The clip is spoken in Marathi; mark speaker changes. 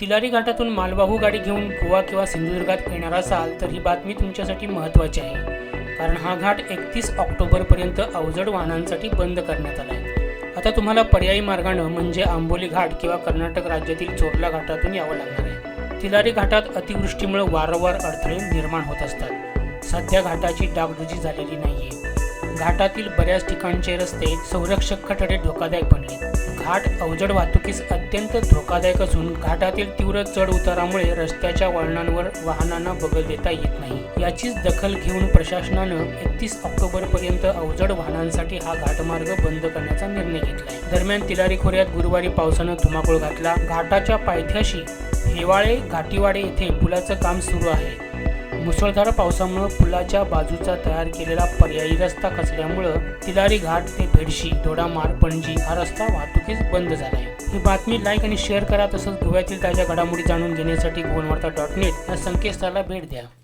Speaker 1: तिलारी घाटातून मालवाहू गाडी घेऊन गोवा किंवा सिंधुदुर्गात येणार असाल तर ही बातमी तुमच्यासाठी महत्त्वाची आहे. कारण हा घाट एकतीस ऑक्टोबरपर्यंत अवजड वाहनांसाठी बंद करण्यात आला आहे. आता तुम्हाला पर्यायी मार्गानं म्हणजे आंबोली घाट किंवा कर्नाटक राज्यातील चोरला घाटातून यावं लागणार आहे. तिलारी घाटात अतिवृष्टीमुळे वारंवार अडथळे निर्माण होत असतात. सध्या घाटाची डागडुजी झालेली नाही आहे घाटातील बऱ्याच ठिकाणचे रस्ते संरक्षक खटडे धोकादायक बनले. घाट अवजड वाहतुकीस अत्यंत धोकादायक असून घाटातील तीव्र चढ उतारामुळे रस्त्याच्या वळणांवर वाहनांना बगल देता येत नाही. याचीच दखल घेऊन प्रशासनानं एकतीस ऑक्टोबर पर्यंत अवजड वाहनांसाठी हा घाटमार्ग बंद करण्याचा निर्णय घेतला दरम्यान तिलारी खोऱ्यात गुरुवारी पावसानं धुमाकूळ घातला. घाटाच्या पायथ्याशी हेवाळे घाटीवाडे येथे पुलाचं काम सुरू आहे. मुसळधार पावसामुळं पुलाच्या बाजूचा तयार केलेला पर्यायी रस्ता खचल्यामुळं तिलारी घाट ते भेडशी दोडामार पणजी हा रस्ता वाहतुकीस बंद झाला आहे ही बातमी लाईक आणि शेअर करा तसंच गोव्यातील ताज्या घडामोडी जाणून घेण्यासाठी गोलवार्ता डॉट नेट या संकेतस्थळाला भेट द्या.